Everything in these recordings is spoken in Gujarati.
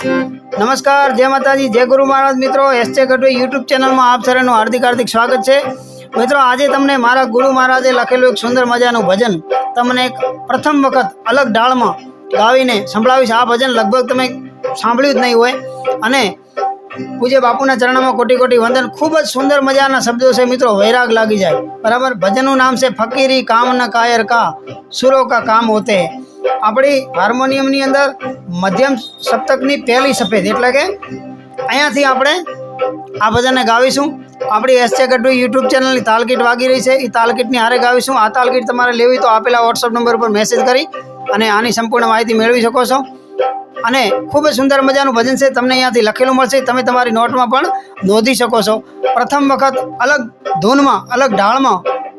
નમસ્કાર, જય માતાજી, જય ગુરુ મહારાજ મિત્રો એસજે ગઢવી યુટ્યુબ ચેનલમાં આપ સરેનું હાર્દિક હાર્દિક સ્વાગત છે. મિત્રો, આજે તમને મારા ગુરુ મહારાજે લખેલું એક સુંદર મજાનું ભજન તમને એક પ્રથમ વખત અલગ ઢાળમાં ગાવીને સંભળાવીશ. આ ભજન લગભગ તમે સાંભળ્યું જ નહીં હોય. અને પૂજ્ય બાપુના ચરણમાં કોટી કોટી વંદન, ખૂબ જ સુંદર મજાના શબ્દો છે મિત્રો, વૈરાગ લાગી જાય. બરાબર? ભજનનું નામ છે, ફકીરી કામ ન કાયર કા, સુરો કા કામ હોતે. આપણી હાર્મોનિયમની અંદર મધ્યમ સપ્તકની પહેલી સફેદ, એટલે કે અહીંયાથી આપણે આ ભજનને ગાવીશું. આપણી એસજે ગઢવી યુટ્યુબ ચેનલની તાલકીટ વાગી રહી છે. એ તાલકીટની હારે ગાવીશું. આ તાલકીટ તમારે લેવી તો આપેલા વોટ્સઅપ નંબર પર મેસેજ કરી અને આની સંપૂર્ણ માહિતી મેળવી શકો છો. અને ખૂબ જ સુંદર મજાનું ભજન છે. તમને અહીંયાથી લખેલું મળશે. તમે તમારી નોટમાં પણ નોંધી શકો છો. પ્રથમ વખત અલગ ધૂનમાં, અલગ ઢાળમાં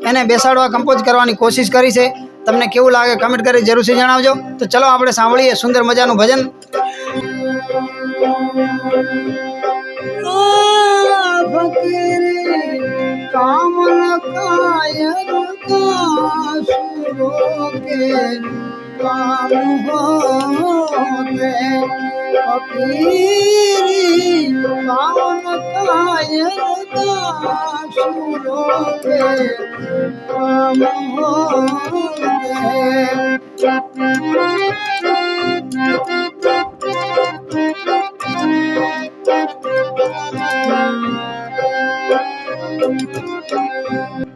એને બેસાડવા કમ્પોઝ કરવાની કોશિશ કરી છે. તમને કેવું લાગે કમેન્ટ કરી જરૂરથી જણાવજો તો ચલો આપણે સાંભળીએ સુંદર મજાનું ભજન કામ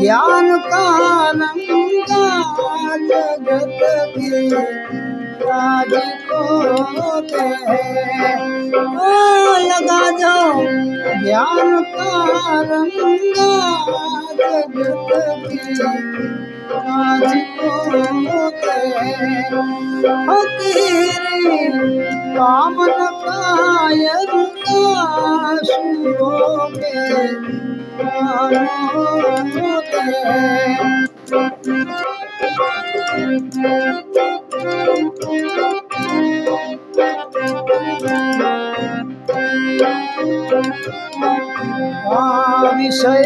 ज्ञान का नंगा जगत के राज को दे ज्ञान का रंगा जगत के राज को दे फकीर कामन कायर का शुरो के कामों के विषय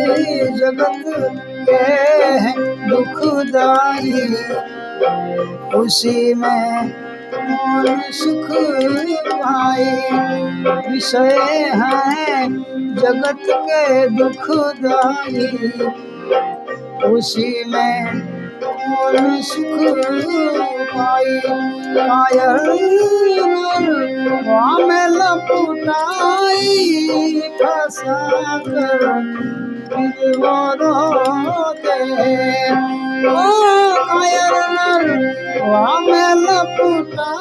जगत के हैं दुखदाई। उसी में मन सुख पाए? विषय हैं जगत के दुखदाई। उसी में Oh, I am not a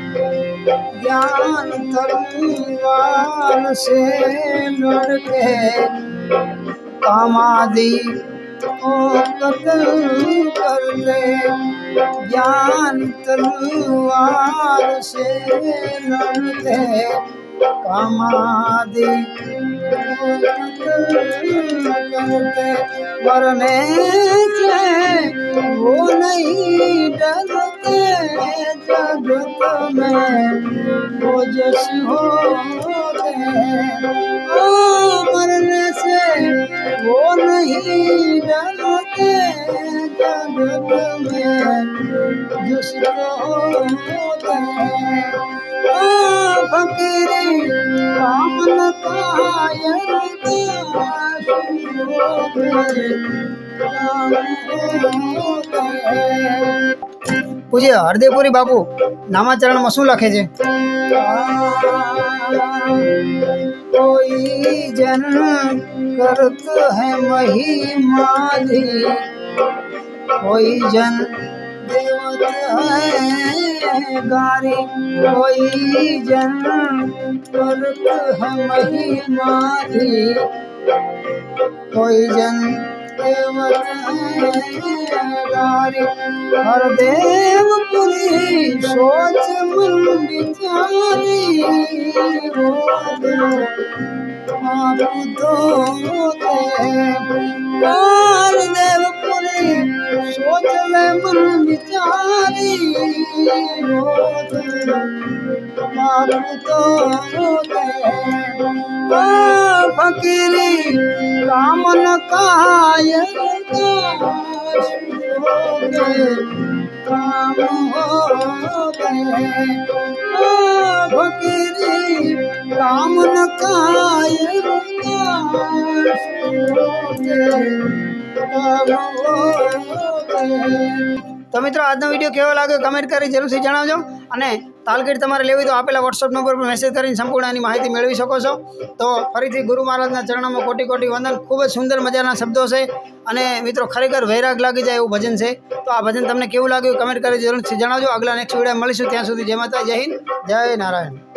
જ્ઞાન તલવાર સે લડકે કામાદી ઓ કતલ કરતે જ્ઞાન તલવાર સે લડતે कामादि करते मरने से वो नहीं डरते जगत में वो जस होते मरने से वो नहीं डरते जगत में। जिस होते फकीरी कामन कायर का પૂજ્ય હરદેવપુરી બાપુ નામાચરણમાં શું લખે છે कोई जन करत है महिमाधि कोई जन देवत है गारी कोई जन करत है महिमाधि कोई जन देवत है गारी हर देवपुरी सोच मन विचारी हो आप तो हर देवपुरी सोच ले मन विचारी हो आप तो फकीरी कामन काय काम हो गए फकीरी कामन काय તો મિત્રો, આજનો વીડિયો કેવો લાગ્યો કમેન્ટ કરી જરૂરથી જણાવજો. અને તાલગીર તમારે લેવી તો આપેલા વોટ્સઅપ નંબર પર મેસેજ કરીને સંપૂર્ણ એની માહિતી મેળવી શકો છો. તો ફરીથી ગુરુ મહારાજના ચરણોમાં કોટી કોટી વંદન. ખૂબ જ સુંદર મજાના શબ્દો છે. અને મિત્રો, ખરેખર વૈરાગ લાગી જાય એવું ભજન છે. તો આ ભજન તમને કેવું લાગ્યું કમેન્ટ કરી જરૂરથી જણાવજો. આગલા નેક્સ્ટ વીડિયો મળીશું. ત્યાં સુધી જય માતા જય હિન્દ, જય નારાયણ.